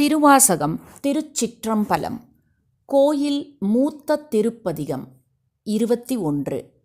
திருவாசகம் திருச்சிற்றம்பலம் கோயில் மூத்த திருப்பதிகம் இருபத்தி ஒன்று.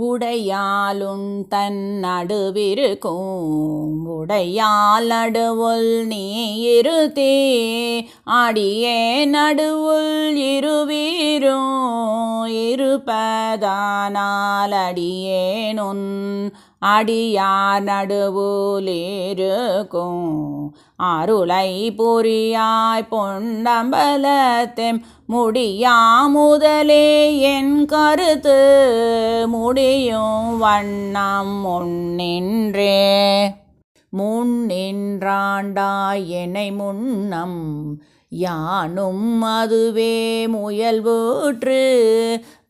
உடையாலுன் தன் நடுவிருக்கும் உடையால் நடுவுள் நீ இருத்தே அடியே நடுவுள் இருவீரும் இருப்பதானால் அடியேனுன் அடியார் நடுவுலேருக்கும் அருளை புரியாய் பொன்னம்பலத்தெம் முடியா முதலே என் கருத்து முடியும் வண்ணம் முன்னின்றே. முன்னின்றாண்டாய் என்னை முன்னம் யானும் அதுவே முயல்வோற்று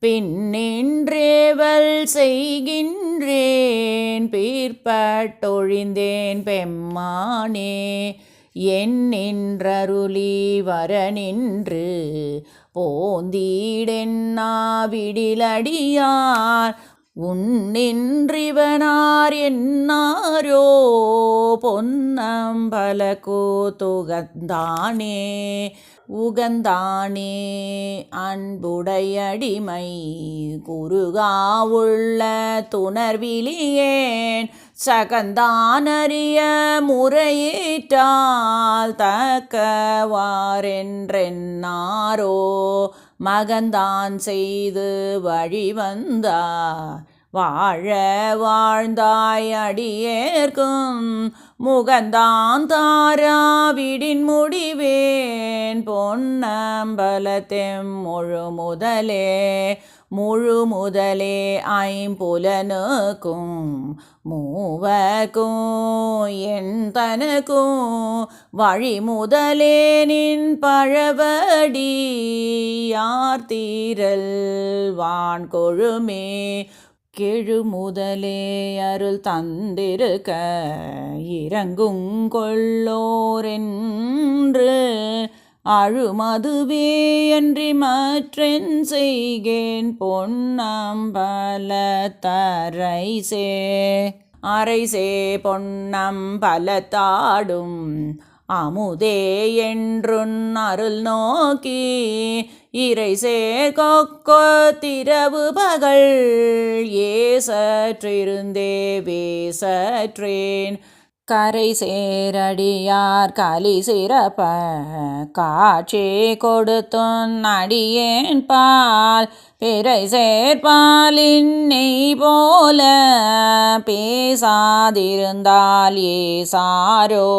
பின்னின்றேவல் செய்கின்றேன் பீர்ப்பட்டொழிந்தேன் பெம்மானே என்னின்றருளி வரநின்று போந்தீடென்னா விடிலடியார் உன்னின்றிவனார் என்னாரோ பொன்னம்பல கூத்துகந்தானே உகந்தானே அன்புடையடிமை குருகாவுள்ள துணர்விலியேன் சகந்தானறிய முறையீட்டால் தக்கவாரென்றென்னாரோ மகந்தான் செய்து வழிவந்தார் வாழ வாழ்ந்தாய் அடியேற்கும் முகந்தான் தாராவிடின் முடிவேன். பொன்னம்பலத்தெம் முழு முதலே முழு முதலே ஐம்புலனுக்கும் மூவக்கும் என் தனக்கும் வழி முதலே நின் பழவடி. யார் தீரல் வான் கொழுமே கெழு முதலே அருள் தந்திருக்க இறங்குங் கொள்ளோரென்று அழுமதுவே அன்றி மற்றென் செய்கேன் பொன்னம்பல தரைசே அரைசே பொன்னம்பல தாடும் அமுதே என்றுன் அருள் நோக்கி இறை கொக்கோ திரவு பகல் ஏசற்றிருந்தே வேசற்றேன் கரை சேரடியார் கலி சிறப்ப காட்சி கொடுத்தும் அடியேன் பால் பிறை சேர்பாலின் நெய் போல பேசாதிருந்தால் ஏசாரோ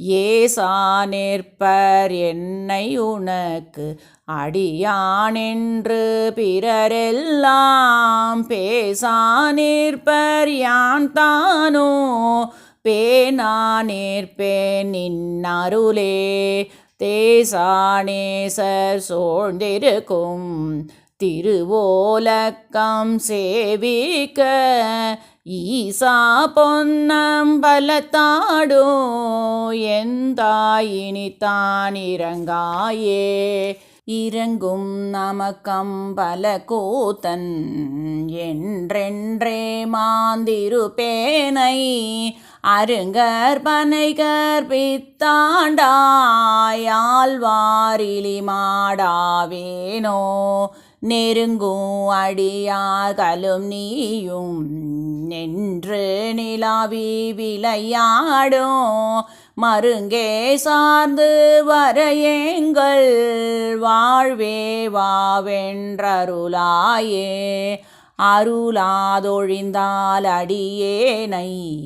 ஏசா நிற்பர் என்னை உனக்கு அடியானென்று பிறரெல்லாம் பேசா நிற்பர் யான் தானோ? பேனா நிற்பேன் நின்னருளே தேசானேசர் சோழ்ந்திருக்கும் திருவோலக்கம் சேவிக்க ஈசா பொன்னம் பலத்தாடோ எந்தாயினித்தான் இறங்காயே. இறங்கும் நமக்கம் பல கூத்தன் என்றென்றே மாந்திருப்பேனை அருங்கர் பனைகர் பித்தாண்டாயாழ்வாரிலி மாடாவேனோ நெருங்கும் அடியாகலும் நீயும் நின்று நிலாவி விளையாடும். மருங்கே சார்ந்து வர எங்கள் வாழ்வே வாவென்றருளாயே அருளாதொழிந்தால் அடியேனை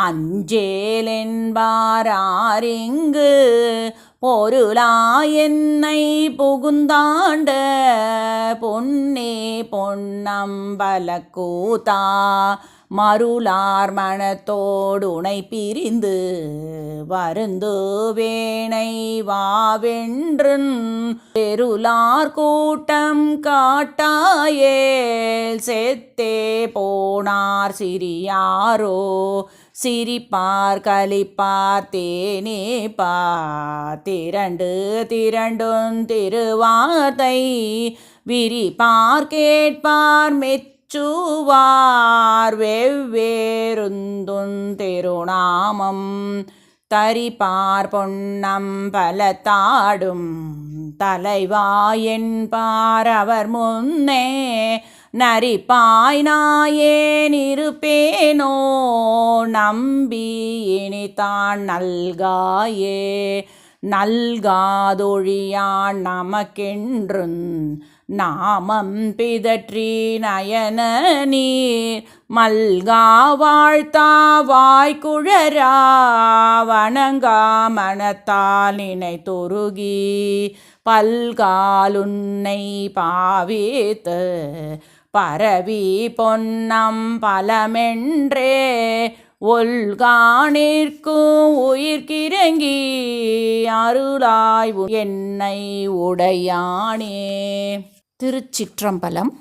அஞ்சேலென்பாரிங்கு பொருளா என்னை புகுந்தாண்ட பொன்னே பொன்னம்பல கூத்தா மருளார் மனத்தோடுனை பிரிந்து வருந்து வேணை வாவென்று பெருளார் கூட்டம் காட்டாயேல் செத்தே போனார் சிறியாரோ சிரிப்பார் கலிப்பார் தேனே பா திரண்டு திரண்டும் திருவார்த்தை விரிப்பார் கேட்பார் மெத் சூவார் வெவ்வேறுந்துன் திருநாமம் தரிபார் பொன்னம் பல தாடும் தலைவாயென்பார் அவர் முன்னே நரிப்பாய் நாயேன் இருப்பேனோ நம்பி இனிதான் நல்காயே. நல்காதொழியான் நமக்கென்றும் நாமம் பிதற்றி நயன நீர் மல்கா வாழ்த்தா வாய்க்குழரா வணங்கா மனத்தால் நினைத்தொருகி பல்காலுன்னை பாவித்து பரவி பொன்னம் பலமென்றே ஒல்கானிற்கும் உயிர்க்கிறங்கி அருளாய்வு என்னை உடையானே. திருச்சிற்றம்பலம்